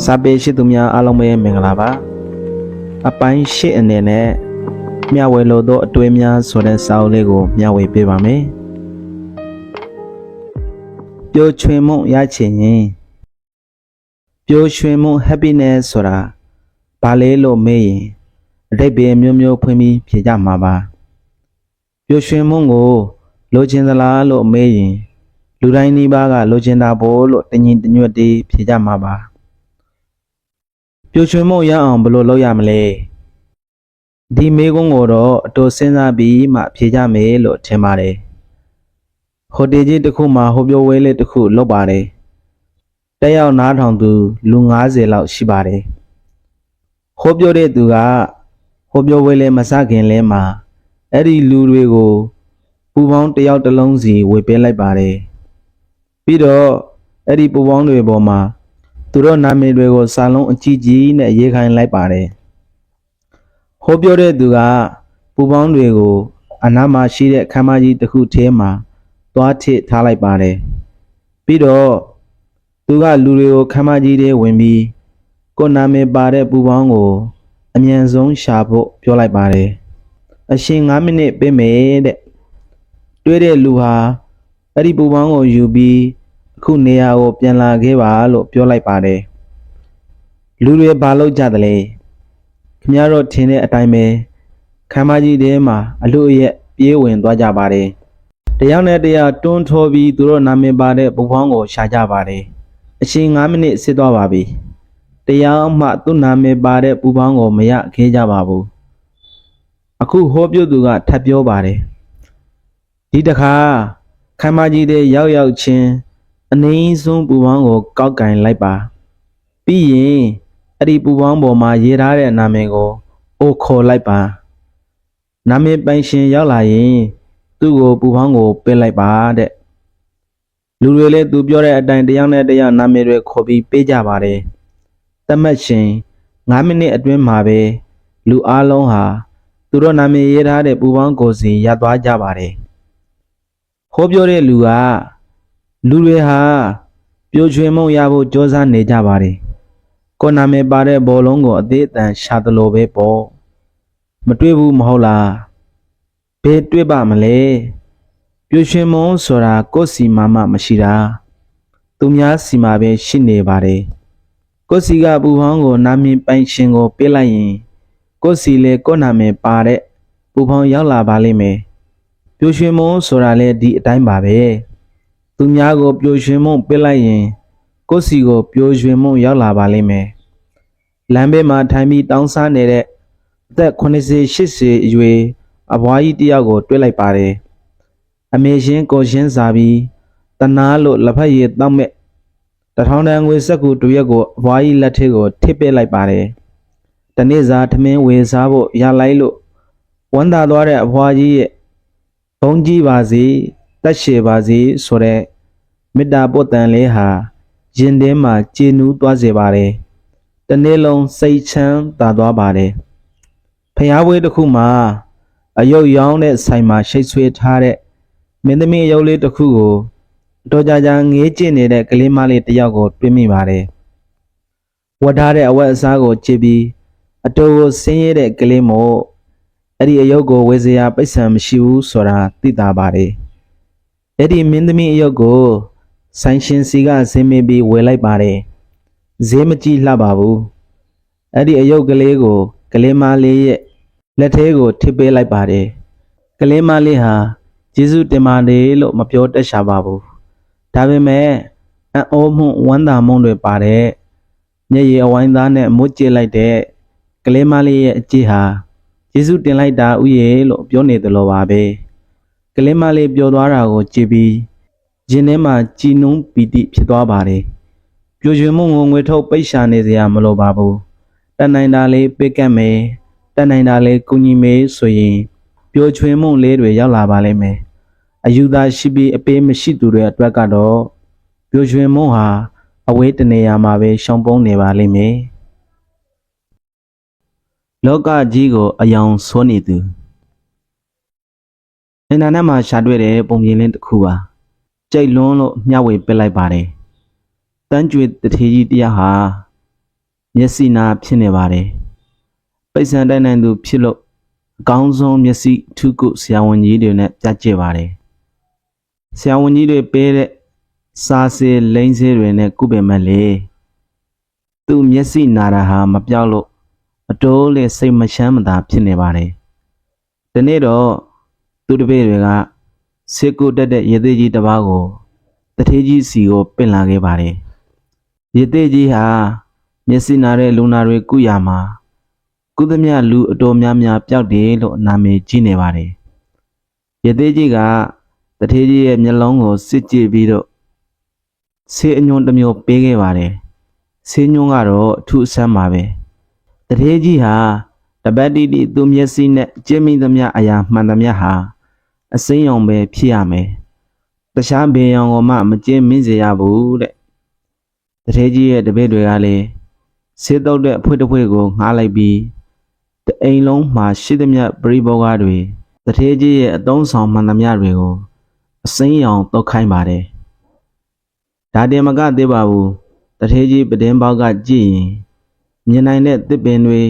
စာပေရှိသူများအားလုံးပဲမင်္ဂလာပါအပိုင်းရှစ်အနေနဲ့မျှဝေလို့သောအတွေ့အများဆိုတဲ့စာအုပ်လေးကိုမျှဝေပေးပါမယ်ပျော်ရွှင်မှုရချင်ရင်ပျော်ရွှင်မှု happiness ဆိုတာဘာလဲလို့မေးရင်အတိတ်ပဲမျိုးမျိုးဖွင့်ပြီးဖြေကြမှာပါပျော်ရွှင်မှုကိုလိုချင်သလားလို့မေးရင်လူတိုင်းနှိပါးကလိုချင်တာပေါ့လို့တညီတညွတ်တည်းဖြေကြမှာပါ ပျော်ရွှင်မှုရအောင်ဘယ်လိုလုပ်ရမလဲဒီမေးခွန်းကိုတော့အတူစဉ်းစားပြီးမှဖြေကြမယ်လို့ထင်ပါတယ်ဟိုတယ်ကြီးတစ်ခုမှာဟိုပြောဝဲလေးတစ်ခုလုပ်ပါတယ်တက်ရောက်နားထောင်သူလူ90လောက်ရှိပါတယ်ဟိုပြောတဲ့သူကဟိုပြောဝဲလေးမစခင်လဲမှာအဲ့ဒီလူတွေကိုပူပေါင်းတစ်ယောက်တစ်လုံးစီဝေပေးလိုက်ပါတယ်ပြီးတော့အဲ့ဒီပူပေါင်းတွေပေါ်မှာ သူတို့နာမည်တွေကိုစာလုံးအကြီးကြီးနဲ့ရေးခိုင်းလိုက်ပါတယ်။ဟောပြောတဲ့သူကပူပေါင်းတွေကိုအနားမှာရှိတဲ့ခမ်းမကြီးတစ်ခုထဲမှာသွားထစ်ထားလိုက်ပါတယ်။ပြီးတော့သူကလူတွေကိုခမ်းမကြီးထဲဝင်ပြီးကိုယ်နာမည်ပါတဲ့ပူပေါင်းကိုအမြန်ဆုံးရှာဖို့ပြောလိုက်ပါတယ်။အရှင်9မိနစ်ပေးမယ်တဲ့။တွေ့တဲ့လူဟာအဲ့ဒီပူပေါင်းကိုယူပြီးအ ခုနေရာကိုပြန်လာခဲ့ပါလို့ပြောလိုက်ပါတယ်လူတွေဘာလို့ကြသလဲခင်ဗျားတို့ထင်တဲ့အတိုင်းပဲခမ်းမကြီးထဲမှာအလို့အရက်ပြေးဝင်သွားကြပါတယ်တယောက်နဲ့တယောက်တွန်းထိုးပြီးသူတို့နာမည်ပါတဲ့ဘူဖောင်းကိုရှာကြပါတယ်အချိန်9မိနစ်စစ်သွားပါပြီတရားမှသူ့နာမည်ပါတဲ့ပူပေါင်းကိုမရခဲ့ကြပါဘူးအခုဟောပြုတ်သူကထပ်ပြောပါတယ်ဒီတခါခမ်းမကြီးတဲ့ရောက်ရောက်ချင်း အနည်းဆုံးပူပေါင်းကို ကောက်ကင်လိုက်ပါပြီးရင်အဲ့ဒီပူပေါင်းပေါ်မှာရေးထားတဲ့နာမည်ကိုအိုခေါ်လိုက်ပါနာမည်ပိုင်ရှင်ရောက်လာရင်သူ့ကိုပူပေါင်းကိုပစ်လိုက်ပါတဲ့လူတွေလည်းသူပြောတဲ့အတိုင်းတစ်ယောက်နဲ့တစ်ယောက်နာမည်တွေခေါ်ပြီးပေးကြပါတယ်တတ်မှတ်ရှင်9မိနစ်အတွင်းမှာပဲလူအလုံးဟာသူတို့နာမည်ရေးထားတဲ့ပူပေါင်းကိုစီရပ်သွားကြပါတယ်ဟောပြောတဲ့လူက လူတွေဟာပျော်ရွှင်မှုရဖို့ကြိုးစားနေကြပါတယ်။ကိုယ်နာမည်ပါတဲ့ဘောလုံးကိုအသေးအတန်ရှာသလိုပဲပေါ့။မတွေ့ဘူးမဟုတ်လား။ဘယ်တွေ့ပါမလဲ။ပျော်ရွှင်မှုဆိုတာကိုယ်စီမှာမှမရှိတာ။သူများစီမှာပဲရှိနေပါတယ်။ကိုယ်စီကပူဖောင်းကိုနာမည်ပိုင်ရှင်ကိုပေးလိုက်ရင်ကိုယ်စီလေကိုယ်နာမည်ပါတဲ့ပူဖောင်းရောက်လာပါလိမ့်မယ်။ပျော်ရွှင်မှုဆိုတာလည်းဒီအတိုင်းပါပဲ။ သူများကိုပျော်ရွှင်မှုပစ်လိုက်ရင် ကိုယ့်စီကိုပျော်ရွှင်မှုရောက်လာပါလိမ့်မယ်။လမ်းဘေးမှာထိုင်ပြီးတောင်းစားနေတဲ့အသက်80 80အရွယ်အဘွားကြီးတစ်ယောက်ကို တွေ့လိုက်ပါတယ်။အမေရှင်ကိုရှင်းစားပြီးတနာလို့လက်ဖက်ရည်တောက်မဲ့တထောင်တန်ငွေစက်ကူတစ်ရက်ကိုအဘွားကြီးလက်ထဲကိုထစ်ပစ်လိုက်ပါတယ်။တနေ့စာထမင်းဝေစားဖို့ရလိုက်လို့ဝမ်းသာသွားတဲ့အဘွားကြီးရဲ့ဘုံကြီးပါစေ တက်ရှည်ပါစေဆိုတဲ့မေတ္တာပို့တန်လေးဟာရင်ထဲမှာကျေနူးသွားစေပါတယ်။တစ်နေ့လုံးစိတ်ချမ်းသာသွားပါတယ်။ဖျားဝေးတစ်ခုမှာအယုတ်ရောင်းတဲ့ဆိုင်မှာရှိတ်ဆွေးထားတဲ့မင်းသမီးအယုတ်လေးတစ်ခုကိုတော်ကြကြငေးကျင့်နေတဲ့ကလေးမလေးတစ်ယောက်ကိုတွေ့မိပါတယ်။ဝတ်ထားတဲ့အဝတ်အစားကိုကြည့်ပြီးအတူကိုဆင်းရဲတဲ့ကလေးမို့အဲ့ဒီအယုတ်ကိုဝေစရာပိတ်ဆံမရှိဘူးဆိုတာသိတာပါတယ်။ အဲ့ဒီမင်းသမီးအယုတ်ကိုဆိုင်ရှင်စီကဆင်းမပြီးဝယ်လိုက်ပါတယ်။ဈေးမကြည့်လှပါဘူး။အဲ့ဒီအယုတ်ကလေးကိုကလေးမလေးရဲ့လက်ထဲကိုထစ်ပေးလိုက်ပါတယ်။ကလေးမလေးဟာကျေးဇူးတင်ပါတယ်လို့မပြောတတ်ရှာပါဘူး။ဒါပေမဲ့အံ့ဩမှုဝမ်းသာမှုတွေပါတယ်။မျက်ရည်အဝိုင်းသားနဲ့မွတ်ကျလိုက်တဲ့ကလေးမလေးရဲ့အကြည့်ဟာယေရှုတင်လိုက်တာဥယေလို့ပြောနေတယ်လို့ပါပဲ ကလေးမလေးပြောသွားတာကိုကြည့်ပြီးရင်ထဲမှာကြည်နုံးပီတိဖြစ်သွားပါတယ်ပျော်ရွှင်မှုငုံငွေထုတ်ပိတ်ရှာနေစရာမလိုပါဘူးတန်နိုင်တာလေးပေးကတ်မယ်တန်နိုင်တာလေးကုညီမေးဆိုရင်ပျော်ရွှင်မှုလေးတွေရောက်လာပါလိမ့်မယ်အယူသားရှိပြီးအပေးမရှိသူတွေအတွက်ကတော့ပျော်ရွှင်မှုဟာအဝေးတနေရာမှာပဲရှောင်ပုန်းနေပါလိမ့်မယ်လောကကြီးကိုအယောင်ဆိုးနေသူ အင်တာနက်မှာရှာတွေ့တဲ့ပုံပြင်လင်းတစ်ခုပါကြိတ်လွန်းလို့မျှဝေပစ်လိုက်ပါတယ်တန်းကြွေတထေကြီးတရားဟာမျက်စိနာဖြစ်နေပါတယ်ပိတ်ဆံတိုက်နိုင်သူဖြစ်လို့အကောင်းဆုံးမျက်စိထုကုဆရာဝန်ကြီးတွေနဲ့ပြကြည့်ပါတယ်ဆရာဝန်ကြီးတွေပေးတဲ့စားစေးလိမ့်စေးတွေနဲ့ကုပေမဲ့လေသူ့မျက်စိနာတာဟာမပြောက်လို့အတိုးလေးစိတ်မချမ်းမသာဖြစ်နေပါတယ်ဒီနေ့တော့ သူတပည့်တွေကစေကုတက်တဲ့ရေသေးကြီးတစ်ပါးကိုတထေးကြီးစီကိုပင့်လာခဲ့ပါတယ်ရေသေးကြီးဟာမျက်စိနာတဲ့လူနာတွေကုရမှာကုသမြလူအတော်များများပျောက်တယ်လို့နာမည်ကြီးနေပါတယ်ရေသေးကြီးကတထေးကြီးရဲ့မျက်လုံးကိုစစ်ကြည့်ပြီးတော့ဆေးအညွန့်တစ်မျိုးပေးခဲ့ပါတယ်ဆေးညွန့်ကတော့အထူးအဆန်းပါပဲတထေးကြီးဟာတပတ်တိတိသူ့မျက်စိနဲ့ကျင်းမိသမျှအရာမှန်သမျှဟာ အစိမ်းရောင်ပဲဖြစ်ရမယ်တခြားဘေးရောင်ကိုမှမကျင်းမင်းစေရဘူးတဲ့တထေးကြီးရဲ့တပည့်တွေကလည်းဆေးတော့တဲ့အဖွေတစ်ဖွေကိုငှားလိုက်ပြီးတအိမ်လုံးမှာရှိသမျှပရိဘောဂတွေတထေးကြီးရဲ့အသုံးဆောင်မှန်သမျှတွေကိုအစိမ်းရောင်တောက်ခိုင်းပါတယ်ဒါတင်မကသေးပါဘူးတထေးကြီးပဒင်းပေါက်ကကြည့်ရင်မြင်နိုင်တဲ့တစ်ပင်တွေ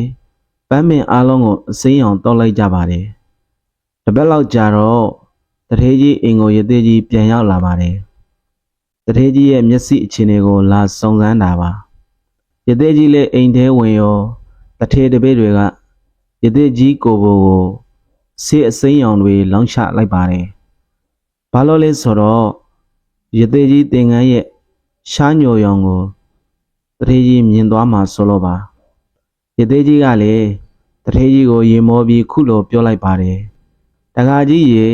ပန်းပင်အားလုံးကိုအစိမ်းရောင်တောက်လိုက်ကြပါတယ် တပတ်လောက်ကြာတော့တထေးကြီးအင်ကိုရသေးကြီးပြန်ရောက်လာပါတယ်တထေးကြီးရဲ့မျက်စိအခြေအနေကိုလာစုံစမ်းတာပါရသေးကြီးလည်းအိမ်ထဲဝင်ရောတထေးတပည့်တွေကရသေးကြီးကိုဘိုကိုဆေးအစိမ်းရောင်တွေလောင်းချလိုက်ပါတယ်ဘာလို့လဲဆိုတော့ရသေးကြီးတင်ငန်းရဲ့ရှားညိုရောင်ကိုတထေးကြီးမြင်သွားမှဆိုလို့ပါရသေးကြီးကလည်းတထေးကြီးကိုရေမောပြီးခုလိုပြောလိုက်ပါတယ် တခါကြီးရေ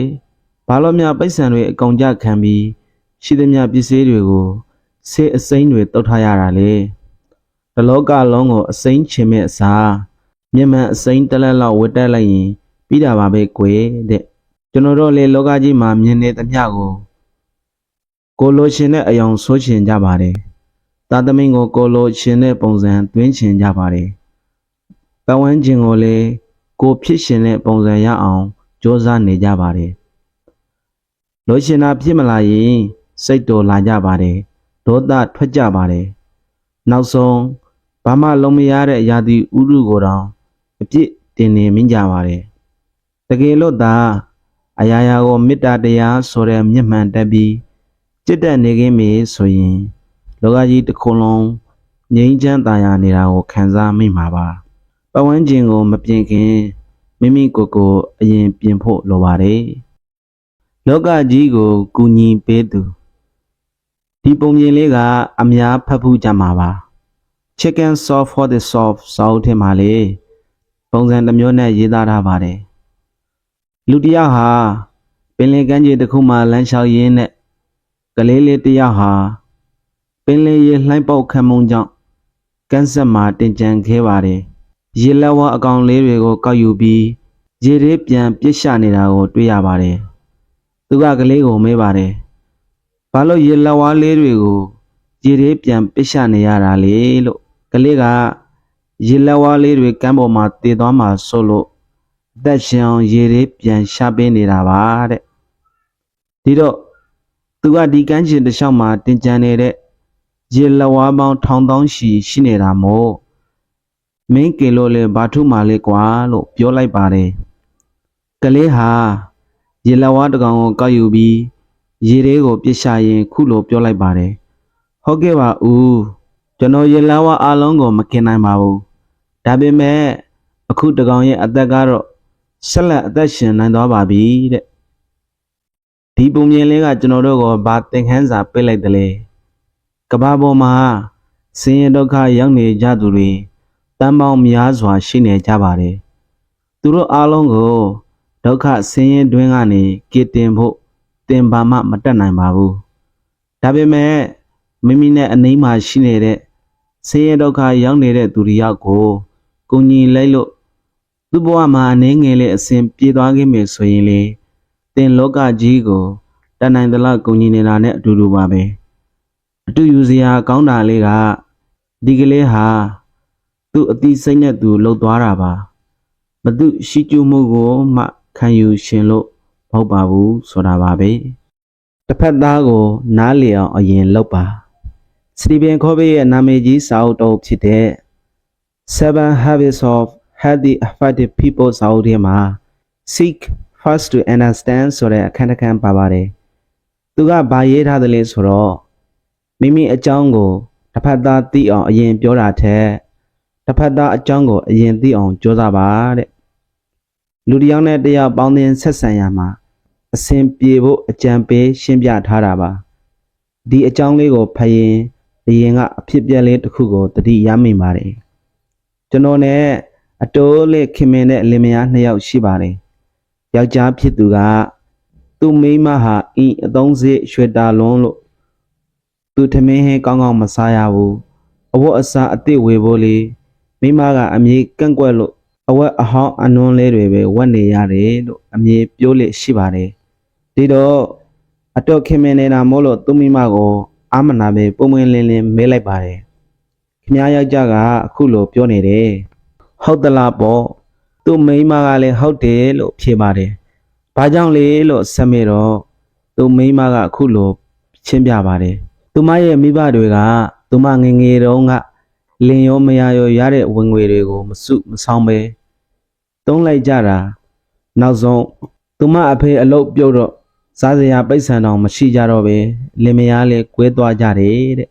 ဘာလို့များပိတ်ဆံတွေအကောင်ကြခံပြီးရှိသမျှပစ္စည်းတွေကိုဆေးအစိမ်းတွေတုတ်ထားရတာလေတလောကလုံးကိုအစိမ်းချင်မဲ့အစားမျက်မှန်အစိမ်းတစ်လက်လောက်ဝတ်တက်လိုက်ရင်ပြီးတာပါပဲကွယ်တဲ့ကျွန်တော်တို့လေလောကကြီးမှာမြင်နေသမျှကိုကိုလိုချင်တဲ့အယောင်ဆိုးချင်ကြပါတယ်သာသမင်းကိုကိုလိုချင်တဲ့ပုံစံတွင်းချင်ကြပါတယ်ပတ်ဝန်းကျင်ကိုလည်းကိုဖြစ်ရှင်တဲ့ပုံစံရအောင် ကြိုးစားနေကြပါတယ်လိုချင်တာဖြစ်မလာရင် စိတ်တော်လာကြပါတယ်ဒေါသထွက်ကြပါတယ်နောက်ဆုံးဘာမှလုံးမရတဲ့ရာသီဥတုကိုတောင်အပြစ်တင်နေမိကြပါတယ်တကယ်လို့သာအရာရာကိုမေတ္တာတရားဆိုတဲ့မျက်မှန်တက်ပြီးจิตတက်နေခင်းမေဆိုရင်လောကကြီးတစ်ခုလုံးငြိမ်းချမ်းသာယာနေတာကိုခံစားမိမှာပါပတ်ဝန်းကျင်ကိုမပြင်ခင် မိမိကိုယ်ကိုအရင်ပြင်ဖို့လိုပါတယ်လောကကြီးကိုကူညီပေးသူဒီပုံမြင်လေးကအများဖတ်ဖို့ကြမှာပါ Chicken soft for the soft စောက်ထင်ပါလေပုံစံတစ်မျိုးနဲ့ရေးသားထားပါတယ်လူတစ်ယောက်ဟာပင်လယ်ကမ်းခြေတစ်ခုမှာလမ်းလျှောက်ရင်းနဲ့ကလေးလေးတစ်ယောက်ဟာပင်လယ်ရေလှိုင်းပေါက်ခံမှုကြောင့်ကန်းဆက်မှာတင်ကြံခဲ့ပါတယ် ရေလက်ဝါအကောင်လေးတွေကိုကောက်ယူပြီးရေတွေပြန်ပြစ်ရှနေတာကိုတွေ့ရပါတယ်သူကကလေးကိုမေးပါတယ်ဘာလို့ရေလက်ဝါလေးတွေကိုရေတွေပြန်ပစ်ရှနေရတာလေလို့ကလေးကရေလက်ဝါးလေးတွေကမ်းပေါ်မှာတည်သွားမှာဆိုလို့အသက်ရှင်အောင်ရေတွေပြန်ရှာပေးနေတာပါတဲ့ဒီတော့သူကဒီကမ်းခြေတစ်လျှောက်မှာတင်ကြံနေတဲ့ရေလက်ဝါးပေါင်းထောင်တောင်းရှိရှိနေတာမို့ မင်းကင်လို့လေဘာထုမှလေကွာလို့ပြောလိုက်ပါတယ်ကလေးဟာရေလက်ဝါးတကောင်ကိုကောက်ယူပြီးရေတွေကိုပြစ်ရှာရင် ခုလိုပြောလိုက်ပါတယ်ဟုတ်ကဲ့ပါဦးကျွန်တော်ရေလာဝအားလုံးကိုမกินနိုင်ပါဘူးဒါပေမဲ့အခုတကောင်ရဲ့အသက်ကတော့ဆက်လက်အသက်ရှင်နိုင်သွားပါပြီတဲ့ဒီပုံမြင်လေးကကျွန်တော်တို့ကိုဘာသင်ခန်းစာပေးလိုက်တယ်လေကဘာပေါ်မှာဆင်းရဲဒုက္ခရောက်နေကြသူတွေ တန်ပေါင်းများစွာရှိနေကြပါတယ်သူတို့အားလုံးကိုဒုက္ခဆင်းရဲတွင်းကနေကယ်တင်ဖို့တင်ပါမှမတက်နိုင်ပါဘူးဒါပေမဲ့မိမိနဲ့အနှိမ်းမှာရှိနေတဲ့ဆင်းရဲဒုက္ခရောက်နေတဲ့သူတွေရောက်ကိုကိုညီလိုက်လို့သူ့ဘဝမှာအနေငယ်လေးအစဉ်ပြေးသွားခဲ့မယ်ဆိုရင်လေတင်လောကကြီးကိုတန်နိုင်သလောက်ကိုညီနေတာနဲ့အတူတူပါပဲအတူယူစရာကောင်းတာလေးကဒီကလေးဟာ သူ့အတိစိတ်နဲ့သူလှုပ်သွားတာပါမသူရှိကျမှုကိုမှခံယူရှင်လို့မဟုတ်ပါဘူးဆိုတာပါပဲတစ်ဖက်သားကို နားလည်အောင်အရင်လုပ်ပါစတီဗင်ခေါဘေးရဲ့နာမည်ကြီးစာအုပ်တော်ဖြစ်တဲ့ Seven Habits of Highly Effective People စာအုပ်ထဲမှာ Seek first to understand ဆိုတဲ့အခန်းတစ်ခန်းပါပါတယ်။သူကဘာရေးထားသလဲဆိုတော့မိမိအကြောင်းကိုတစ်ဖက်သားသိအောင်အရင်ပြောတာထက် တစ်ဖက်သားအကြောင်းကိုအရင်သိအောင်ကြိုးစားပါတဲ့။လူတစ်ယောက်နဲ့တစ်ယောက်ပေါင်းသင်းဆက်ဆံရမှာအစဉ်ပြေဖို့အကြံပေးရှင်းပြထားတာပါ။ဒီအကြောင်းလေးကိုဖတ်ရင်အရင်ကအဖြစ်ပြက်လေးတစ်ခုကိုသတိရမိပါတယ်။ကျွန်တော်နဲ့အတိုးလေးခင်မင်တဲ့လင်မယားနှစ်ယောက်ရှိပါတယ်။ယောက်ျားဖြစ်သူကသူ့မိန်းမဟာအင်းအသုံးစေ့ရွှေတာလွန်းလို့သူထမင်းဟင်းကောင်းကောင်းမစားရဘူး။အဝတ်အစားအသစ်ဝေဖို့လေ မိန်းမကအမြေကန့်ကွက်လို့အဝတ်အဟောင်းအနွမ်းလေးတွေပဲဝတ်နေရတယ်လို့အမြေပြောလေရှိပါတယ်။ဒီတော့အတော့ခင်မင်နေတာမို့လို့သူ့မိန်းမကိုအာမနာပဲပုံမင်းလင်းလင်းမဲလိုက်ပါတယ်။ခင်ဗျားယောက်ျားကအခုလိုပြောနေတယ်ဟုတ်သလားပေါ့သူ့မိန်းမကလည်းဟုတ်တယ်လို့ဖြေပါတယ်ဘာကြောင့်လဲလို့ဆက်မေတော့သူ့မိန်းမကအခုလိုရှင်းပြပါတယ်သူမရဲ့မိဘတွေကသူမငယ်ငယ်တုန်းက လင်ရောမယားရောရတဲ့ဝင်ငွေတွေကိုမစုမဆောင်ပဲတုံးလိုက်ကြတာနောက်ဆုံးသူမအဖေအလုပ်ပြုတ်တော့စားစရာပိတ်ဆန်တော့မရှိကြတော့ပဲလင်မယားလည်းကွဲသွားကြတယ်တဲ့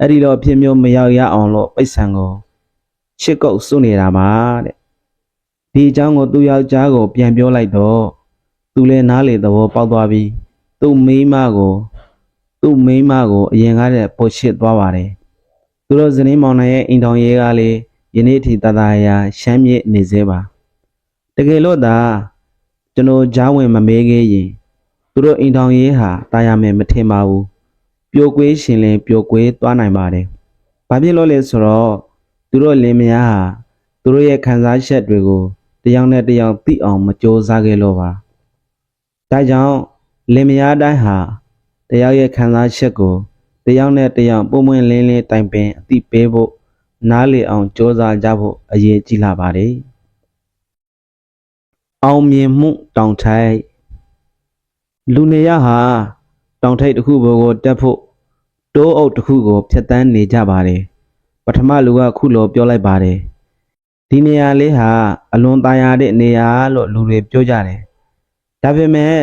အဲ့ဒီတော့အဖြစ်မျိုးမရောက်ရအောင်လို့ပိတ်ဆံကိုချစ်ကုတ်စွနေတာပါတဲ့ဒီအကြောင်းကိုသူ့ယောက်ျားကိုပြန်ပြောလိုက်တော့သူလည်းနားလေသဘောပေါက်သွားပြီးသူ့မိန်းမကိုသူ့မိန်းမကိုအရင်ကတည်းကပို့ချစ်သွားပါတယ် သူတို့ဇနီးမောင်နှံရဲ့အိမ်တော်ရေးကလည်းယနေ့အထိတသားရာရှမ်းမြေ့နေသေးပါတကယ်လို့သာကျွန်တော်ကြားဝင်မမေးခဲ့ရင်သူတို့အိမ်တော်ရေးဟာတာယာမယ်မထင်ပါဘူးပျော်ကွေးရှင်လင်ပျော်ကွေးသွားနိုင်ပါတယ်။ဘာဖြစ်လို့လဲဆိုတော့သူတို့လင်မယားဟာသူတို့ရဲ့ခံစားချက်တွေကိုတစ်ယောက်နဲ့တစ်ယောက်သိအောင်မကြိုးစားခဲ့လို့ပါ။ဒါကြောင့်လင်မယားတိုင်းဟာတစ်ယောက်ရဲ့ခံစားချက်ကို တယောက်နဲ့တယောက်ပုံမှန်လင်းလင်းတိုင်ပင်အသိပေးဖို့နားလေအောင်ကြိုးစားကြဖို့အရေးကြီးလာပါတယ်။အောင်မြင်မှုတောင်ထိုက်လူနေရဟာတောင်ထိုက်တစ်ခုပေါ်ကိုတက်ဖို့တိုးအုပ်တစ်ခုကိုဖြတ်တန်းနေကြပါတယ်။ပထမလူကခုလိုပြောလိုက်ပါတယ်။ဒီနေရာလေးဟာအလွန်သားရတဲ့နေရာလို့လူတွေပြောကြတယ်။ဒါပေမဲ့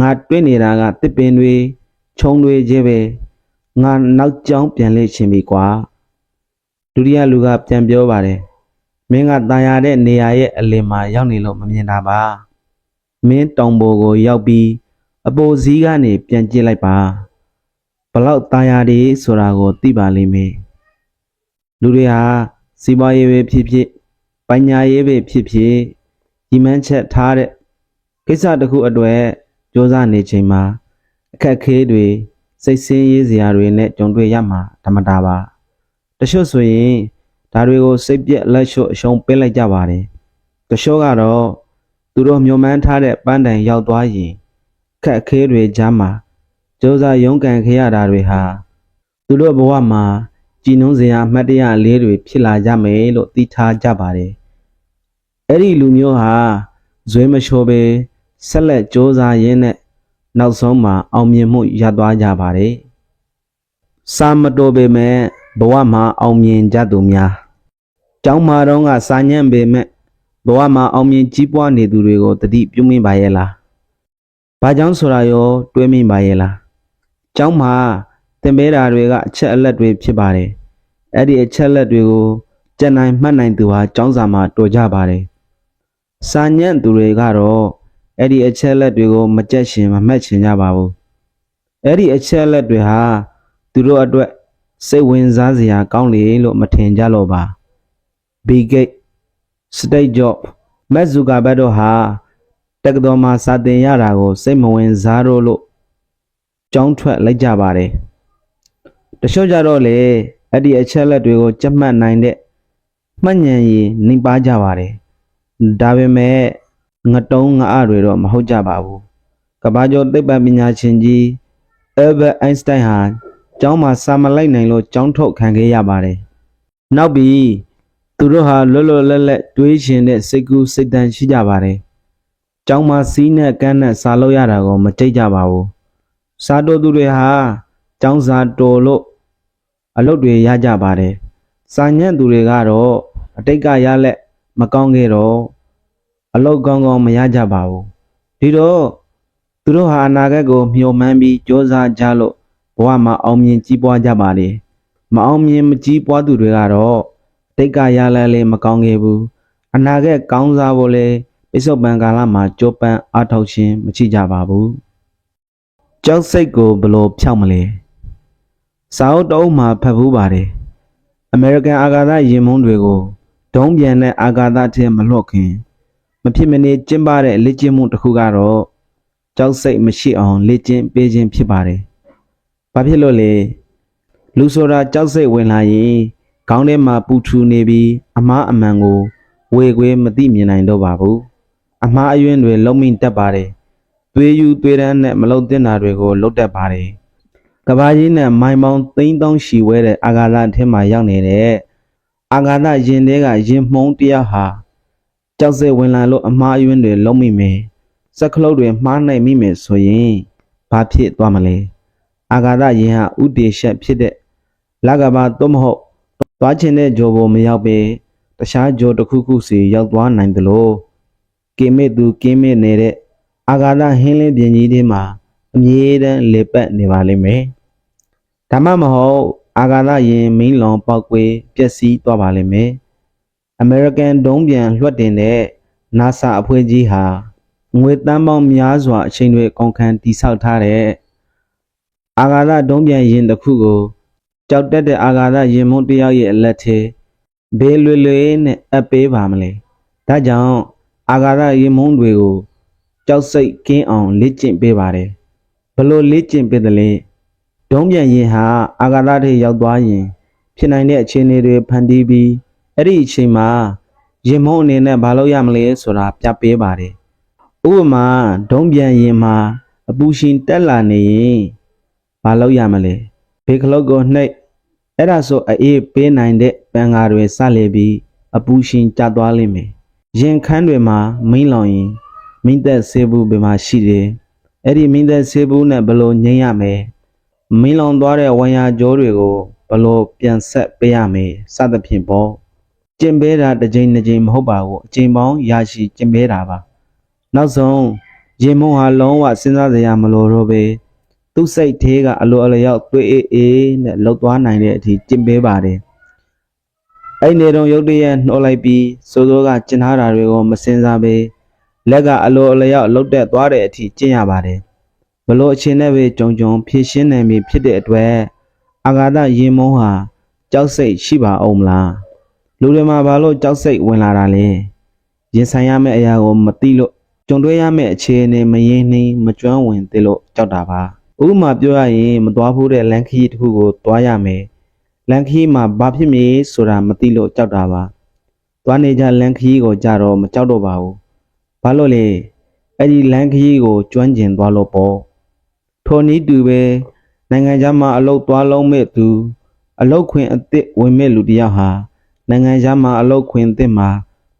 ငါတွေ့နေတာကတစ်ပင်တွေခြုံတွေကြီးပဲ။ ငါနောက်ကျောင်းပြန်လေရှင်ပြီကွာဒုတိယလူကပြန်ပြောပါတယ်မင်းကตายရတဲ့နေရာရဲ့အလယ်မှာရောက်နေလို့မမြင်တာပါမင်းတောင်ပေါ်ကိုရောက်ပြီး အပေါ်စီးကနေပြန်ကြည့်လိုက်ပါဘလောက်ตายရတယ်ဆိုတာကိုသိပါလိမ့်မယ်လူတွေဟာစီးပွားရေးပဲဖြစ်ဖြစ်ပညာရေးပဲဖြစ်ဖြစ်ဒီမှန်းချက်ထားတဲ့ကိစ္စတစ်ခုအတွက်စ조사နေချိန်မှာအခက်အခဲတွေ စိတ်ဆင်းရေးစရာတွေနဲ့ကြုံတွေ့ရမှာဓမ္မတာပါတချို့ဆိုရင်ဒါတွေကိုစိတ်ပြက်လက်လျှော့အရှုံးပေးလိုက်ကြပါတယ်တချို့ကတော့သူတို့မျှော်မှန်းထားတဲ့ပန်းတိုင်ရောက်သွားရင်ခက်အခဲတွေကြားမှာကြိုးစားရုန်းကန်ခဲ့ရတာတွေဟာသူတို့ဘဝမှာကြည်နှုံးစရာအမှတ်တရလေးတွေဖြစ်လာကြမယ်လို့သိထားကြပါတယ်။အဲ့ဒီလူမျိုးဟာဇွဲမလျှော်ပဲဆက်လက်ကြိုးစားရင်းနဲ့ နောက်ဆုံးမှာအောင်မြင်မှုရသွားကြပါတယ်။စာမတော်ပေမဲ့ဘဝမှာအောင်မြင်ကြသူများကျောင်းမှာတော့ကစာညံ့ပေမဲ့ဘဝမှာအောင်မြင်ကြီးပွားနေသူတွေကိုတတိပြုမိပါရဲ့လား။ဘာကြောင့်ဆိုတာရောတွေးမိပါရဲ့လား။ကျောင်းမှာသင်ပေးတာတွေကအချက်အလက်တွေဖြစ်ပါတယ်။အဲ့ဒီအချက်အလက်တွေကိုကြံနိုင်မှတ်နိုင်သူဟာကျောင်းစာမှာတော်ကြပါတယ်။စာညံ့သူတွေကတော့ အဲ့ဒီအချက်အလက်တွေကိုမကြက်ရှင်မမှတ်ချင်ကြပါဘူး။အဲ့ဒီအချက်အလက်တွေဟာသူတို့အတွက်စိတ်ဝင်စားစရာကောင်းလေလို့မထင်ကြလို့ပါ။ Bill Gates, Steve Jobs, Mark Zuckerberg တို့ဟာတက္ကသိုလ်မှာစာသင်ရတာကိုစိတ်မဝင်စားတော့လို့ကြောင်းထွက်လိုက်ကြပါတယ်။တချို့ကြတော့လေအဲ့ဒီအချက်လက်တွေကိုကြက်မှတ်နိုင်တဲ့မှတ်ဉာဏ်ရည်နှိမ်ပါကြပါတယ်။ဒါပေမဲ့ ငတုံးငအတွေတော့မဟုတ်ကြပါဘူး။ကမ္ဘာကျော်သိပ္ပံပညာရှင်ကြီး Albert Einstein ဟာကျောင်းမှာစာမလိုက်နိုင်လို့ကျောင်းထုတ်ခံခဲ့ရပါတယ်။နောက်ပြီးသူတို့ဟာလွတ်လွတ်လပ်လပ်တွေးရှင်တဲ့စိတ်ကူးစိတ်တန်ရှိကြပါတယ်။ကျောင်းမှာစီးနဲ့ကန်းနဲ့စာလို့ရတာကိုမကြိတ်ကြပါဘူး။စာတော်သူတွေဟာကျောင်းစာတော်လို့အလုပ်တွေရကြပါတယ်။စာညံ့သူတွေကတော့အတိတ်ကရလက်မကောင်းခဲ့တော့ အလောက်ကောင်းကောင်းမရကြပါဘူးဒီတော့သူတို့ဟာအနာဂတ်ကိုမျှော်မှန်းပြီးကြိုးစားကြလို့ဘဝမှာအောင်မြင်ကြီးပွားကြပါလေမအောင်မြင်မကြီးပွားသူတွေကတော့အတိတ်ကရလက်လေးမကောင်းခဲ့ဘူးအနာဂတ်ကောင်းစားဖို့လဲပိဿုပန်ကာလမှာကြိုးပမ်းအားထုတ်ခြင်းမရှိကြပါဘူးကြောက်စိတ်ကိုဘယ်လို့ဖြောက်မလဲစာအုပ်တအုပ်မှာဖတ်ဘူးပါတယ်အမေရိကန်အာကာသယာဉ်မုန်းတွေကိုဒုံးပြန်တဲ့အာကာသထဲမလွတ်ခင် မဖြစ်မနေကျင်းပတဲ့လေ့ကျင့်မှုတစ်ခုကတော့ကြောက်စိတ်မရှိအောင်လေ့ကျင့်ပေးခြင်းဖြစ်ပါတယ်။ဘာဖြစ်လို့လဲလူဆိုတာကြောက်စိတ်ဝင်လာရင်ခေါင်းထဲမှာပူထူနေပြီးအမားအမှန်ကို ဝေခွေမသိမြင်နိုင်တော့ပါဘူး။အမားအယွင်းတွေလုံးမိတတ်ပါတယ်။သွေးယူသွေးတန်းနဲ့မလုံတင်တာတွေကိုလုတ်တတ်ပါတယ်။ကဘာကြီးနဲ့မိုင်ပေါင်းသိန်းသောင်းရှီဝဲတဲ့အာဂါသထဲမှာရောက်နေတဲ့အာဂါသရင်တွေကရင်မှုံးတစ်ယောက်ဟာ ကြောက်စိတ်ဝင်လာလို့အမားအယွင်းတွေလုံးမိမယ်။စက်ကလုတ်တွေမှားနိုင်မိမယ်ဆိုရင်ဘာဖြစ်သွားမလဲ။အာဂါသရင်ဟာဥတေရှက်ဖြစ်တဲ့လကဘာသို့မဟုတ်သွားချင်တဲ့ဂျိုဘမရောက်ပေတခြားဂျိုတစ်ခုခုစီရောက်သွားနိုင်တယ်လို့ကိမေသူကိမေနေတဲ့အာဂါသဟင်းလင်းပြင်ကြီးထဲမှာအမြဲတမ်းလေပတ်နေပါလိမ့်မယ်။ဒါမှမဟုတ်အာဂါသရင်မင်းလောင်ပေါက်ကွေးပျက်စီးသွားပါလိမ့်မယ်။ American ဒုံးပြန်လွှတ်တင်တဲ့ NASA အဖွဲ့ကြီးဟာငွေတန်းပေါင်းများစွာအချိန်တွေကုန်ခံတိဆောက်ထားတဲ့အာဂါသဒုံးပြန်ရင်တစ်ခုကိုကြောက်တက်တဲ့အာဂါသရင်မုန်းတစ်ယောက်ရဲ့အလက်ထဲဘေးလွယ်လွယ်နဲ့အပ်ပေးပါမလဲ။ဒါကြောင့်အာဂါသရင်မုန်းတွေကိုကြောက်စိတ်ကင်းအောင်လေ့ကျင့်ပေးပါတယ်။ဘလို့လေ့ကျင့်ပေးတယ်လဲ။ဒုံးပြန်ရင်ဟာအာဂါသထဲရောက်သွားရင် ဖြစ်နိုင်တဲ့အခြေအနေတွေဖန်တီးပြီး အဲ့ဒီအချိန်မှာရင်မုန်းအနေနဲ့မလုပ်ရမလဲဆိုတာပြပေးပါတယ်။ဥပမာဒုံးပြန်ရင်မှာအပူရှင်တက်လာနေရင်မလုပ်ရမလဲ။ဘေကလုတ်ကိုနှိပ်အဲ့ဒါဆိုအေးပေးနိုင်တဲ့ပန်ကားတွေစလေပြီးအပူရှင်ကျသွားလိမ့်မယ်။ရင်ခန်းတွေမှာမိမ့်လောင်ရင်မိမ့်သက်ဆေးဘူးဘယ်မှာရှိတယ်။အဲ့ဒီမိမ့်သက်ဆေးဘူးနဲ့ဘယ်လိုငိမ့်ရမလဲ။မိမ့်လောင်သွားတဲ့ဝိုင်ယာကြိုးတွေကိုဘယ်လိုပြန်ဆက်ပေးရမလဲစသဖြင့်ပေါ့။ ကျင်ပေးတာတစ်ချိန်တစ်ချိန်မဟုတ်ပါဘူး။အချိန်ပေါင်းရာရှိကျင်ပေးတာပါ။နောက်ဆုံးရင်မုံဟာလုံးဝစဉ်းစားစရာမလိုတော့ပဲသူ့စိတ်သေးကအလိုအလျောက်တွေးအေးအေးနဲ့လှုပ်သွားနိုင်တဲ့အထိကျင်ပေးပါတယ်။အဲ့နေတော့ရုတ်တရက်နှိုးလိုက်ပြီးစိုးစိုးကကျင်ထားတာတွေကိုမစင်စားပဲလက်ကအလိုအလျောက်လှုပ်တက်သွားတဲ့အထိကျင်ရပါတယ်။ဘလို့အချင်းနဲ့ပဲကြုံကြုံဖြည့်ရှင်းနိုင်ပြီဖြစ်တဲ့အတွက်အာဂါသရင်မုံဟာကြောက်စိတ်ရှိပါအောင်မလား။ လူတွေမှာဘာလို့ကြောက်စိတ်ဝင်လာတာလဲ။ရင်ဆိုင်ရမယ့်အရာကိုမသိလို့ကြုံတွေ့ရမယ့်အခြေအနေမရင်းနှီးမကျွမ်းဝင်သေးလို့ကြောက်တာပါဥပမာပြောရရင်မသွားဘူးတဲ့လန်ခီးတစ်ခုကိုသွားရမယ်လန်ခီးမှာဘာဖြစ်မလဲဆိုတာမသိလို့ကြောက်တာပါသွားနေကြလန်ခီးကိုကြတော့မကြောက်တော့ပါဘူးဘာလို့လဲအဲ့ဒီလန်ခီးကိုကျွမ်းကျင်သွားလို့ပေါ့ထိုနည်းတူပဲနိုင်ငံခြားမှာအလုတ်သွားလုံးမဲ့သူအလုတ်ခွင်အစ်စ်ဝင်မဲ့လူတစ်ယောက်ဟာ နိုင်ငံခြားမှာအလုတ်ခွင်အစ်စ်မှာ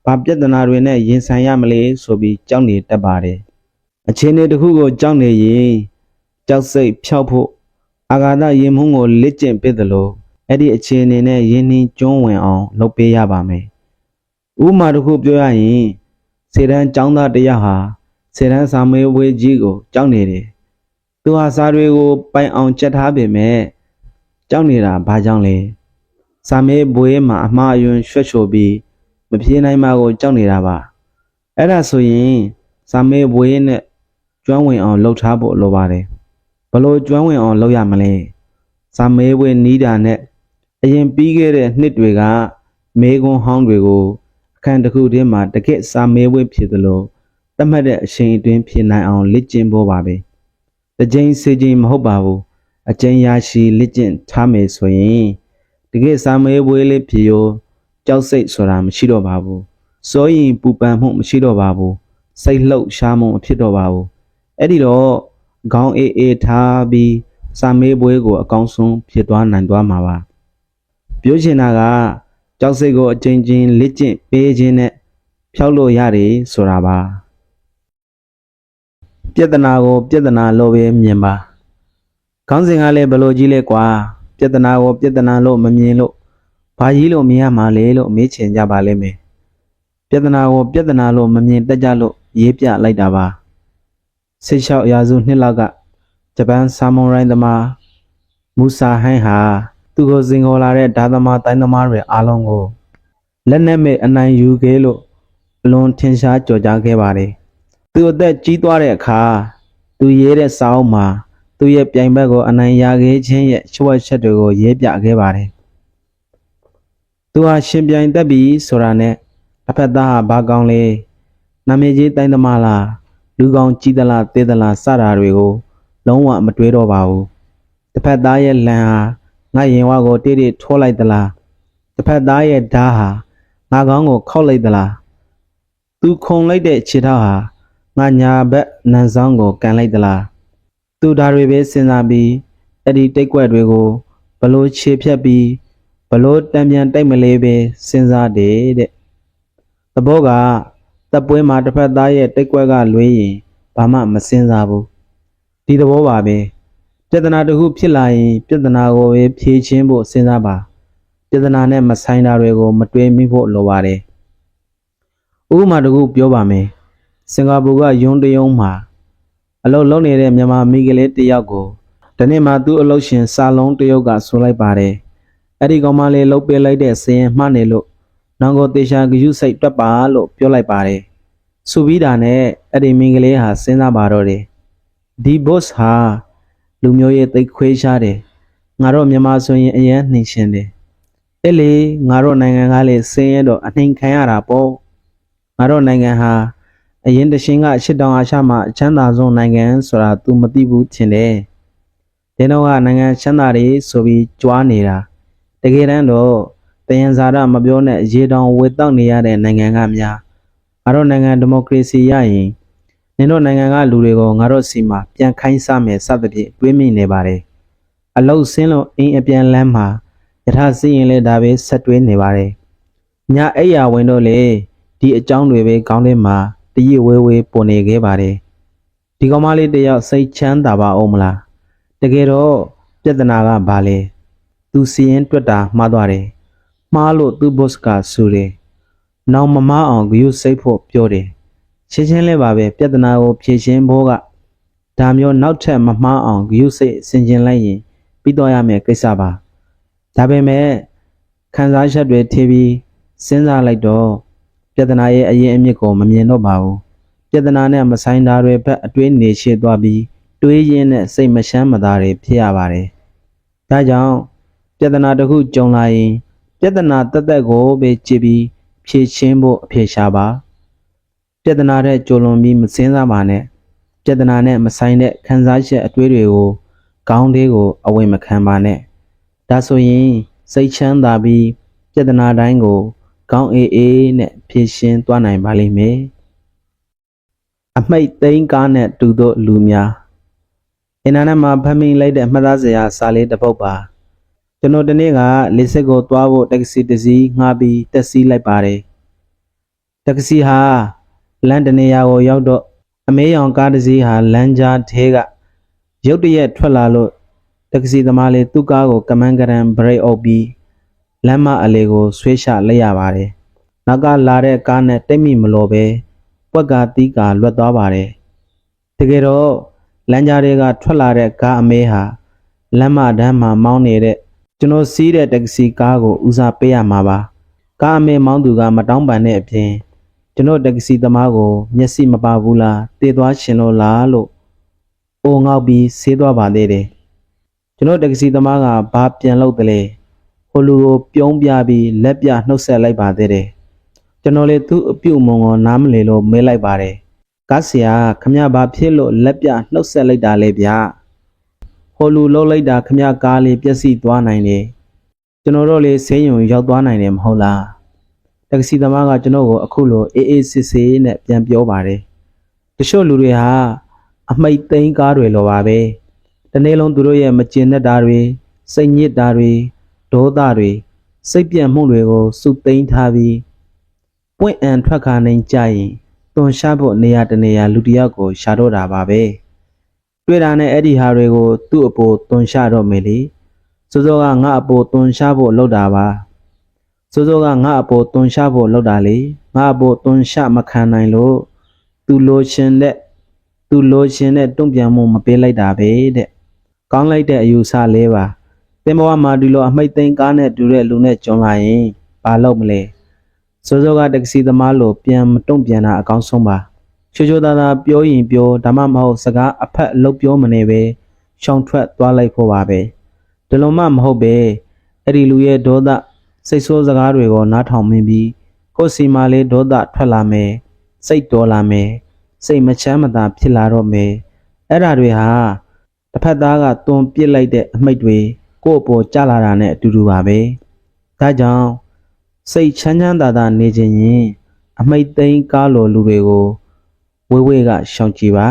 ဘာပြဿနာတွေနဲ့ရင်ဆိုင်ရမလဲဆိုပြီးကြောက်နေတတ်ပါတယ်။အခြေအနေတစ်ခုကိုကြောက်နေရင်ကြောက်စိတ်ဖြောက်ဖို့အာဃာတရင်မှုကိုလက်ကျင့်ပေးသလိုအဲ့ဒီအခြေအနေနဲ့ယင်းနှင်းကျွန်းဝင်အောင်လုပ်ပေးရပါမယ်။ဥပမာတစ်ခုပြောရရင်စေတန်းចောင်းသားတစ်ယောက်ဟာစေတန်းစာမေးဝေးကြီးကိုကြောက်နေတယ်။သူဟာစာတွေကိုပိုင်အောင်ချက်ထားပေမဲ့ကြောက်နေတာဘာကြောင့်လဲ။ စာမေးဘွေးမှာအမှားအယွင်းရွှက်ချိုပြီးမပြေနိုင်မှာကိုကြောက်နေတာပါအဲ့ဒါဆိုရင်စာမေးဘွေးနဲ့ကျွမ်းဝင်အောင်လှုပ်ထားဖို့လိုပါတယ်ဘလို့ကျွမ်းဝင်အောင်လုပ်ရမလဲစာမေးဘွေးနီးတာနဲ့အရင်ပြီးခဲ့တဲ့နှစ်တွေကမေကွန်ဟောင်းတွေကိုအခန်းတစ်ခုတည်းမှာတကက်စာမေးဘွေးဖြစ်သလိုတတ်မှတ်တဲ့အချိန်အတွင်းဖြစ်နိုင်အောင်လက်ကျင့်ဖို့ပါပဲတစ်ချိန်စေချိန်မဟုတ်ပါဘူးအကျဉ်းရရှိလက်ကျင့်ထားမယ်ဆိုရင် တကယ်စာမေးဘွေးလေးဖြစ်ရောကြောက်စိတ်ဆိုတာမရှိတော့ပါဘူးစိုးရင်ပူပန်မှုမရှိတော့ပါဘူးစိတ်လှုပ်ရှားမှုမဖြစ်တော့ပါဘူးအဲ့ဒီတော့ခေါင်းအေးအေးထားပြီးစာမေးပွဲကိုအကောင်းဆုံးဖြစ်သွားနိုင်သွားမှာပါပြောချင်တာကကြောက်စိတ်ကိုအချင်းချင်းလက်ကျင့်ပေးခြင်းနဲ့ဖြောက်လို့ရတယ်ဆိုတာပါပြဿနာကိုပြဿနာလို့ပဲမြင်ပါခေါင်းစဉ်ကလည်းဘယ်လိုကြီးလဲကွာ ပြဿနာကိုပြဿနာလို့မမြင်လို့ဘာကြီးလို့မြင်ရမှာလဲလို့မေးချင်ကြပါလိမ့်မယ်ပြဿနာကိုပြဿနာလို့မမြင်တတ်ကြလို့ရေးပြလိုက်တာပါဆိတ်လျှောက်အရာစုနှစ်လောက်ကဂျပန်ဆာမွန်ရိုင်းသမားမူဆာဟိုင်းဟာသူ့ကိုစင်ခေါ်လာတဲ့ဓာသမားတိုင်းသမားတွေအားလုံးကိုလက်နက်မဲ့အနိုင်ယူခဲ့လို့အလွန်ထင်ရှားကြော်ကြားခဲ့ပါတယ်သူအသက်ကြီးသွားတဲ့အခါသူရေးတဲ့စာအုပ်မှာ သူ့ရဲ့ပြိုင်ဘက်ကိုအနိုင်ရခဲ့ခြင်းရဲ့ချွတ်ချက်တွေကိုရေးပြခဲ့ပါတယ်သူဟာရှင်ပြိုင်တက်ပြီဆိုတာနဲ့တစ်ဖက်သားဟာဘာကောင်းလဲနာမည်ကြီးတိုင်းသမားလားလူကောင်းကြီးသလားသေးသလားစတာတွေကို လုံးဝမတွေးတော့ပါဘူးတစ်ဖက်သားရဲ့လန်ဟာငါရင်ဝါကိုတိတိထိုးလိုက်သလားတစ်ဖက်သားရဲ့ဓာတ်ဟာငါကောင်းကိုခောက်လိုက်သလားသူခုံလိုက်တဲ့ခြေထောက်ဟာငါညာဘက်နန်းဆောင်ကိုကန်လိုက်သလား သူဓာတွေပဲစဉ်းစားပြီးအဲ့ဒီတိတ်ကွက်တွေကိုဘလို့ခြေဖြတ်ပြီးဘလို့တံပြန်တိုက်မလေးပဲစဉ်းစားတယ်တဲ့သဘောကတပ်ပွဲမှာတစ်ဖက်သားရဲ့တိတ်ကွက်ကလွေးရင်ဘာမှမစဉ်းစားဘူးဒီသဘောပါပဲပြဿနာတစ်ခုဖြစ်လာရင်ပြဿနာကိုပဲဖြေရှင်းဖို့စဉ်းစားပါပြဿနာနဲ့မဆိုင်တာတွေကို မတွေးမိဖို့လိုပါတယ်ဥပမာတစ်ခုပြောပါမယ်စင်ကာပူကယွန်းတယုံမှာ အလုပ်လုပ်နေတဲ့မြန်မာမိကလေးတစ်ယောက်ကိုဒီနေ့မှသူ့အလုပ်ရှင်စာလုံးတစ်ယောက်ကဆိုလိုက်ပါတယ်အဲ့ဒီကောင်မလေးလှုပ်ပေးလိုက်တဲ့စင်ရင်မှတ်နေလို့နောင်ကိုတေချာဂယုစိတ်တွက်ပါလို့ပြောလိုက်ပါတယ်ဆိုပြီးတာနဲ့အဲ့ဒီမိန်းကလေးဟာစဉ်းစားပါတော့တယ်ဒီ boss ဟာလူမျိုးရေးသိပ်ခွေးရှားတယ်ငါတို့မြန်မာဆိုရင်အရန်နှိမ်ရှင်တယ်အဲ့လေငါတို့နိုင်ငံကလည်းစင်းရဲတော့အနှိမ်ခံရတာပေါ့ငါတို့နိုင်ငံဟာ အရင်တရှင်ကရှစ်တောင်အာရှမှာအချမ်းသာဆုံးနိုင်ငံဆိုတာ तू မသိဘူးထင်တယ်ဒီတော့ကနိုင်ငံချမ်းသာတွေဆိုပြီးကြွားနေတာတကယ်တမ်းတော့တယံဇာရမပြောနဲ့ရေတောင်ဝေတောက်နေရတဲ့နိုင်ငံကများငါတို့နိုင်ငံဒီမိုကရေစီရရင်နင်တို့နိုင်ငံကလူတွေကိုငါတို့စီမှာပြန်ခိုင်းစားမယ်စသဖြင့်တွေးမိနေပါတယ်အလုတ်ဆင်းလို့အင်းအပြန်လမ်းမှာယထာစီရင်လဲဒါပဲဆက်တွေးနေပါတယ်ညအိယာဝင်တော့လေဒီအကြောင်းတွေပဲကောင်းတဲ့မှာ တရဝဲဝဲပေါ်နေခဲ့ပါတယ်ဒီကောင်မလေးတယောက်စိတ်ချမ်းသာပါအောင်မလားတကယ်တော့ပြဿနာကဘာလဲသူစီရင်တွက်တာမှားသွားတယ်မှားလို့သူ့ boss ကဆူတယ်နောင်မမအောင်ဂယုစိတ်ဖို့ပြောတယ်ချင်းချင်းလဲပါပဲပြဿနာကိုဖြေရှင်းဖို့ကဒါမျိုးနောက်ထပ်မမှားအောင်ဂယုစိတ်ဆင်ခြင်လိုက်ရင်ပြီးတော့ရမယ်ကိစ္စပါဒါပေမဲ့ခံစားချက်တွေထည့်ပြီးစဉ်းစားလိုက်တော့ ပြဿနာရဲ့အရင်အမြစ်ကိုမမြင်တော့ပါဘူးပြဿနာနဲ့မဆိုင်တာတွေဘက်အတွေးနေရှိသွားပြီးတွေးရင်းနဲ့စိတ်မရှမ်းမသာတွေဖြစ်ရပါတယ်ဒါကြောင့်ပြဿနာတစ်ခုကြုံလာရင် ပြဿနာတက်တက်ကိုပဲကြည့်ပြီးဖြေရှင်းဖို့အဖြေရှာပါပြဿနာတဲ့ကြုံလွန်ပြီးမစင်းစားပါနဲ့ပြဿနာနဲ့မဆိုင်တဲ့ခံစားချက်အတွေးတွေကိုကောင်းသေးကိုအဝင်မခံပါနဲ့ဒါဆိုရင်စိတ်ချမ်းသာပြီးပြဿနာတိုင်းကို ကောင်းအေးအေးနဲ့ဖြေရှင်းသွားနိုင်ပါလိမ့်မယ်အမိတ်သိန်းကားနဲ့တူသောလူများအင်တာနက်မှာဖမ်းမိလိုက်တဲ့မှတ်သားစရာစာလေးတစ်ပုဒ်ပါကျွန်တော်ဒီနေ့ကလေစစ်ကိုသွားဖို့တက္ကစီတစ်စီးငှားပြီးတက်စီးလိုက်ပါတယ်တက္ကစီဟာလမ်းတနေရာကိုရောက်တော့အမေးရောင်ကားတစ်စီးဟာလမ်းကြားထဲကရုတ်တရက်ထွက်လာလို့တက္ကစီသမားလေးသူ့ကားကိုကမန်းကရန်ဘရိတ်အုပ်ပြီး လမ်းမအလေကိုဆွေးချလိုက်ရပါတယ်။နောက်ကလာတဲ့ကားနဲ့တိတ်မိမလို့ပဲပွက်ကတီးကာလွတ်သွားပါတယ်။တကယ်တော့လမ်းကြားတွေကထွက်လာတဲ့ကားအမေးဟာလမ်းမတန်းမှာမောင်းနေတဲ့ကျွန်တော်စီးတဲ့တက္ကစီကားကိုဦးစားပေးရမှာပါ။ကားအမေးမောင်းသူကမတောင်းပန်တဲ့အပြင်ကျွန်တော်တက္ကစီသမားကိုမျက်စိမပါဘူးလားတေးသွားရှင်လို့လားလို့အိုငေါက်ပြီးဆေးသွားပါသေးတယ်ကျွန်တော်တက္ကစီသမားကဘာပြန်လုပ်တယ်လဲ ဟိုလူကိုပြုံးပြပြီးလက်ပြနှုတ်ဆက်လိုက်ပါသေးတယ်ကျွန်တော်လေသူ့အပြုတ်မုံကိုနားမလည်လို့မေးလိုက်ပါတယ်ကားဆရာခမရဘာဖြစ်လို့လက်ပြနှုတ်ဆက်လိုက်တာလဲဗျဟိုလူလှုပ်လိုက်တာခမရကားလေးပြက်စီသွားနိုင်တယ်ကျွန်တော်တို့လေဆေးရုံရောက်သွားနိုင်တယ်မဟုတ်လားတက္ကစီသမားကကျွန်တော်ကိုအခုလိုအေးအေးဆေးဆေးနဲ့ပြန်ပြောပါတယ်တချို့လူတွေဟာအမိတ်သိမ်းကားတွေလိုပါပဲတနေ့လုံးသူတို့ရဲ့မကျင်တတ်တာတွေစိတ်ညစ်တာတွေ ဒေါသတွေစိတ်ပြတ်မှုတွေကိုစုသိမ်းထားပြီးပွင့်အံထွက်ခါနိုင်ကြရင်သွန်ရှားဖို့နေရာတနေရာလူတယောက်ကိုရှာတော့တာပါပဲတွေ့တာနဲ့အဲ့ဒီဟာတွေကိုသူ့အပေါ်သွန်ရှာတော့မယ်လေစိုးစောကငါအပေါ်သွန်ရှားဖို့လုပ်တာပါစိုးစိုးကငါအပေါ်တွန်ရှာဖို့လောက်တာလေငါအပေါ်တွန်ရှာမခံနိုင်လို့သူလိုရှင်တဲ့သူလိုရှင်တဲ့တုံ့ပြန်မှုမပေးလိုက်တာပဲတဲ့ကောင်းလိုက်တဲ့အယူဆလေးပါ တင်ဘဝမှာဒီလိုအမိတ်သိမ်းကားနဲ့တူတဲ့လူနဲ့ကြုံလာရင်ဘာလုပ်မလဲစိုးစိုးကတက္ကစီသမားလိုပြန်မတုံ့ပြန်တာအကောင်းဆုံးပါချိုချိုသားသားပြောရင်ပြောဒါမှမဟုတ်စကားအဖက်အလုပ်ပြောမနေပဲရှောင်ထွက်သွားလိုက်ဖို့ပါပဲဒီလိုမှမဟုတ်ပဲအဲ့ဒီလူရဲ့ဒေါသစိတ်ဆိုးစကားတွေကိုနားထောင်မင်းပြီးကိုယ်စီမာလေးဒေါသထွက်လာမယ်စိတ်တော်လာမယ်စိတ်မချမ်းမသာဖြစ်လာတော့မယ်အဲ့ဓာတွေဟာတစ်ဖက်သားကတွန်ပစ်လိုက်တဲ့အမိတ်တွေ ကိုယ့်အပေါ်ကျလာတာနဲ့အတူတူပါပဲဒါကြောင့်စိတ်ချမ်းချမ်းသာသာနေခြင်းရင် အမိတ်သိမ်းကားလိုလူတွေကိုဝေးဝေးကရှောင်ကြည့်ပါ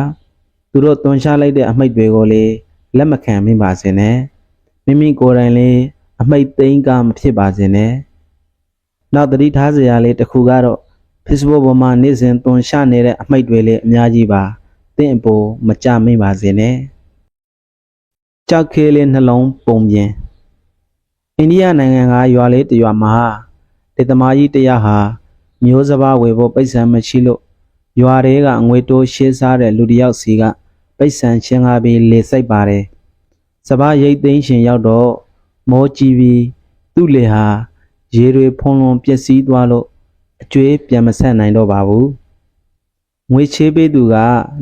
သူတို့တွန်ရှားလိုက်တဲ့အမိတ်တွေကိုလေလက်မခံမိပါစေနဲ့မိမိကိုယ်တိုင်လေးအမိတ်သိမ်းကားမဖြစ်ပါစေနဲ့နောက်သတိထားစရာလေးတစ်ခုကတော့ Facebook ပေါ်မှာနေ့စဉ်တွန်ရှားနေတဲ့အမိတ်တွေလည်းအများကြီးပါတင့်အပေါ်မကြမိပါစေနဲ့ ကြောက်ခဲလေးနှလုံးပုံပြင်အိန္ဒိယနိုင်ငံကရွာလေးတစ်ရွာမှာဒေသမားကြီးတစ်ယောက်ဟာမျိုးစဘာဝယ်ဖို့ပိတ်ဆံမရှိလို့ရွာတွေကငွေတိုးရှင်းစားတဲ့လူတစ်ယောက်စီကပိတ်ဆံချင်းကားပြီးလေစိတ်ပါတယ်စဘာရိတ်သိမ်းရှင်ရောက်တော့မောကြီးပြီးသူ့လေဟာရေတွေဖုံးလွန်ပျက်စီးသွားလို့အကျွေးပြန်မဆက်နိုင်တော့ပါဘူးငွေချေးပေးသူက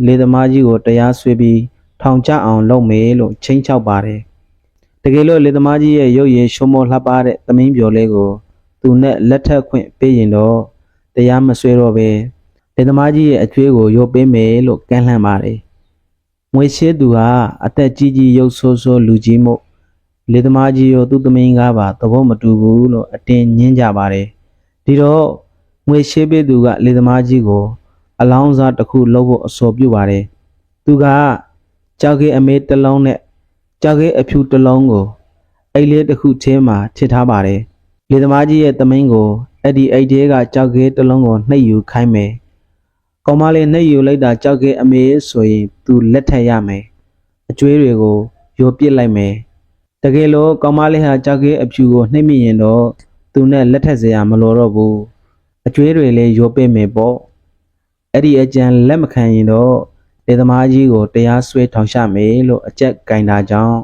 လေသမားကြီးကိုတရားစွဲပြီး ထောင်ချအောင်လုပ်မယ်လို့ချိန်ချောက်ပါတယ်တကယ်လို့လေသမားကြီးရဲ့ရုပ်ရည်ရှုံးမောလှပတဲ့သမင်းပြိုလေးကိုသူနဲ့လက်ထပ်ခွင့်ပေးရင်တော့တရားမဆွဲတော့ပဲလေသမားကြီးရဲ့အကျွေးကိုရုပ်ပေးမယ်လို့ကမ်းလှမ်းပါတယ်ငွေချေးသူဟာအသက်ကြီးကြီးရုပ်ဆိုးဆိုးလူကြီးမို့လေသမားကြီးရောသူ့သမီးကားပါသဘောမတူဘူးလို့အတင်းညင်းကြပါတယ်ဒီတော့ငွေရှေးပေးသူကလေသမားကြီးကို အလောင်းစားတစ်ခုလုပ်ဖို့အဆိုပြုပါတယ်သူက ကြောက်ခဲအမေးတစ်လုံးနဲ့ကြောက်ခဲအဖြူတစ်လုံးကိုအိတ်လေးတစ်ခုချင်းမှာထစ်ထားပါတယ်လေသမားကြီးရဲ့သမင်းကိုအဲ့ဒီအိတ်သေးကကြောက်ခဲတစ်လုံးကိုနှိပ်ယူခိုင်းမယ်ကောင်မလေးနှိပ်ယူလိုက်တာကြောက်ခဲအမေးဆိုရင်သူလက်ထက်ရမယ်အကျွေးတွေကိုယိုပစ်လိုက်မယ်တကယ်လို့ကောင်မလေးဟာကြောက်ခဲအဖြူကိုနှိပ်မိရင်တော့သူနဲ့လက်ထက်စရာမလိုတော့ဘူးအကျွေးတွေလည်းရိုးပေးမယ်ပေါ့အဲ့ဒီအကြံလက်မခံရင်တော့ လေသမားကြီးကိုတရားစွဲထောင်ချမယ်လို့အကြက်ကင်တာကြောင့်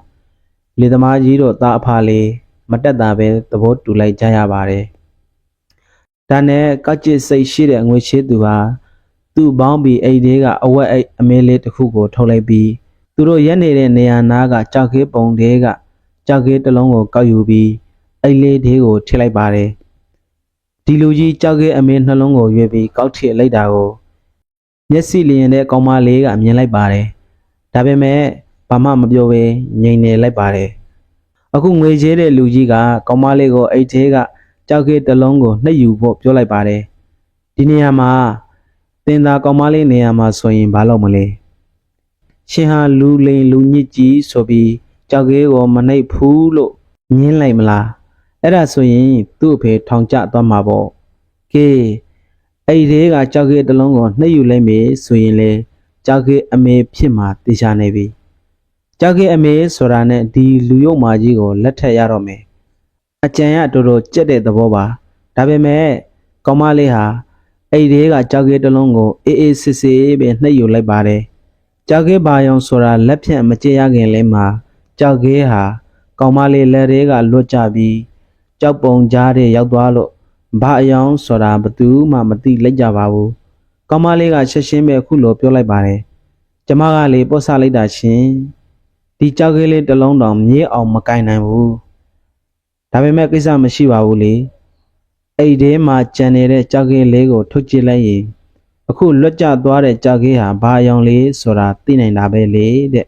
လေသမားကြီးတို့သားအဖလေးမတက်တာပဲသဘောတူလိုက်ကြရပါတယ်ဒါနဲ့ကောက်ကျစ်စိတ်ရှိတဲ့ငွေချေးသူဟာသူ့ဘောင်းဘီအိတ်သေးကအဝက်အိတ်အမဲလေးတစ်ခုကိုထုတ်လိုက်ပြီးသူတို့ရက်နေတဲ့နေရာနားကကြောက်ခေးပုံသေးကကြောက်ခေးတစ်လုံးကိုကောက်ယူပြီးအိတ်လေးသေးကိုထည့်လိုက်ပါတယ်ဒီလူကြီးကြောက်ခဲအမင်းနှလုံးကိုရွေပြီးကောက်ထစ်လိုက်တာကို မျက်စိလျင်တဲ့ကောင်မလေးကမြင်လိုက်ပါတယ်။ဒါပေမဲ့ဘာမှမပြောဘဲငြိမ်နေလိုက်ပါတယ်။အခုငွေချေးတဲ့လူကြီးကကောင်မလေးကိုအိတ်သေးကကြောက်ခဲတစ်လုံးကိုနှိပ်ယူဖို့ပြောလိုက်ပါတယ်။ဒီနေရာမှာတင်သာကောင်မလေးနေရာမှာဆိုရင်ဘာလုပ်မလဲ။ရှင်ဟာလူလိန်လူညစ်ကြီးဆိုပြီးကြောက်ခဲကိုမနှိပ်ဘူးလို့ညင်းလိုက်မလား။အဲ့ဒါဆိုရင်သူ့အဖေထောင်ကျသွားမှာပေါ့ကဲ အဲ့ဒီကကြောက်ခဲတစ်လုံးကိုနှိပ်ယူလိုက်မေဆိုရင်လေကြောက်ခဲအမေဖြစ်မှာတေချာနေပြီကြောက်ခဲအမေဆိုတာနဲ့ဒီလူယုံမာကြီးကိုလက်ထက်ရတော့မယ်အကြံရတော်တော်ကြက်တဲ့သဘောပါဒါပေမဲ့ကောင်မလေးဟာအဲ့ဒီကကြောက်ခဲတစ်လုံးကိုအေးအေးစစ်စစ်ပဲနှိပ်ယူလိုက်ပါတယ်ကြောက်ခဲဘာယောင်ဆိုတာလက်ဖြန့်မကြရခင်လဲမှာကြောက်ခဲဟာကောင်မလေးလက်သေးကလွတ်ကြပြီးကြောက်ပုံကြားတဲ့ရောက်သွားလို့ ဘာအယောင်ဆိုတာဘသူမှမသိလိုက်ကြပါဘူး။ကောင်မလေးကချက်ရှင်းပဲအခုလိုပြောလိုက်ပါတယ်။ကျမကလေပို့ဆလိုက်တာရှင်။ဒီကြောက်ကလေးတစ်လုံးတောင်မြေးအောင်မကင်နိုင်ဘူး။ဒါပေမဲ့ကိစ္စမရှိပါဘူးလေ။အဲ့ဒီမှာကြံနေတဲ့ကြောက်ကလေးကိုထုတ်ကြည့်လိုက်ရင်အခုလွတ်ကျသွားတဲ့ကြောက်ကလေးဟာဘာအယောင်လေးဆိုတာသိနိုင်တာပဲလေတဲ့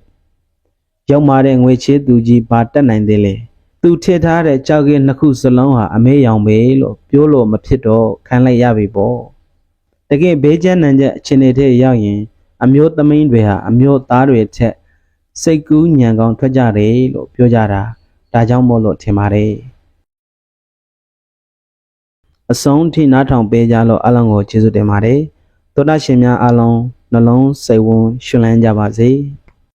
။ရောက်มาတဲ့ငွေချေးသူကြီးဘာတက်နိုင်သေးလဲ။ သူထည့်ထားတဲ့ကြောက်ကင်းနှစ်ခုစလုံးဟာအမေရောင်ပဲလို့ပြောလို့မဖြစ်တော့ခံလိုက်ရပြီပေါ့တကယ်ဘေးကျန်းနံချက်အခြေအနေထဲရောက်ရင် အမျိုးသမီးတွေဟာအမျိုးသားတွေထက်စိတ်ကူးညံကောင်းထွက်ကြတယ်လို့ပြောကြတာဒါကြောင့်မို့လို့ထင်ပါတယ်အဆုံးထိနားထောင်ပေးကြလို့အလုံးကိုကျေးဇူးတင်ပါတယ်သောတာရှင်များအလုံးနှလုံးစိတ်ဝန်းရှင်လန်းကြပါစေ။